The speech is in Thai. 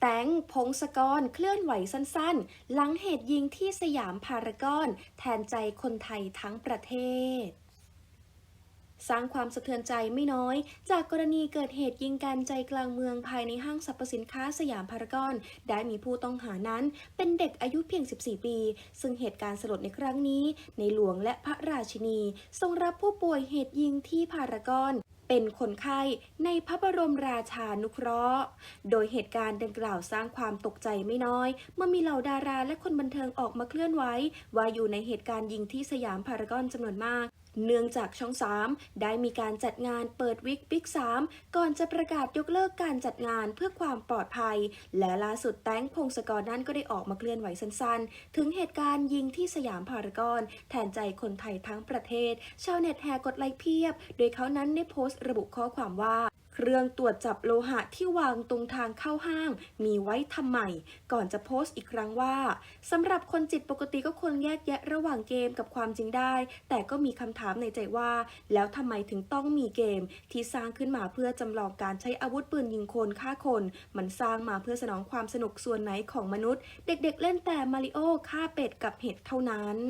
แตงพงศกร เคลื่อนไหวสั้นๆ หลังเหตุยิงที่สยามพารากอน แทนใจคนไทยทั้งประเทศสร้างความสะเทือนใจไม่น้อย จากกรณีเกิดเหตุยิงกันใจกลางเมืองภายในห้างสรรพสินค้าสยามพารากอน ได้มีผู้ต้องหานั้น เป็นเด็กอายุเพียง 14 ปี ซึ่งเหตุการณ์สลดในครั้งนี้ ในหลวงและพระราชินี ทรงรับผู้ป่วยเหตุยิงที่พารากอน เป็นคนไข้ในพระบรมราชานุเคราะห์ โดยเหตุการณ์ดังกล่าวสร้างความตกใจไม่น้อย เมื่อมีเหล่าดาราและคนบันเทิงออกมาเคลื่อนไหวว่าอยู่ในเหตุการณ์ยิงที่สยามพารากอนจำนวนมาก เนื่องจากช่อง 3 ได้มีการจัดงานเปิดวิกบิ๊ก 3 ก่อนจะประกาศยกเลิกการจัดงานเพื่อความปลอดภัย และล่าสุดแต้งพงศกรนั้นก็ได้ออกมาเคลื่อนไหวสั้นๆ ถึงเหตุการณ์ยิงที่สยามพารากอน แทนใจคนไทยทั้งประเทศ ชาวเน็ตแห่กดไลค์เพียบ โดยเขานั้นได้โพสต์ระบุข้อความว่า เครื่องตรวจจับโลหะที่วางตรงทางเข้าห้าง มีไว้ทำไม ก่อนจะโพสต์อีกครั้งว่าสำหรับคนจิตปกติก็ควรแยกแยะระหว่างเกมกับความจริงได้ แต่ก็มีคำถามในใจว่า แล้วทำไมถึงต้องมีเกม ที่สร้างขึ้นมาเพื่อจำลองการใช้อาวุธปืนยิงคนฆ่าคน มันสร้างมาเพื่อสนองความสนุกส่วนไหนของมนุษย์ เด็กๆเล่นแต่มาริโอฆ่าเป็ดกับเห็ดเท่านั้น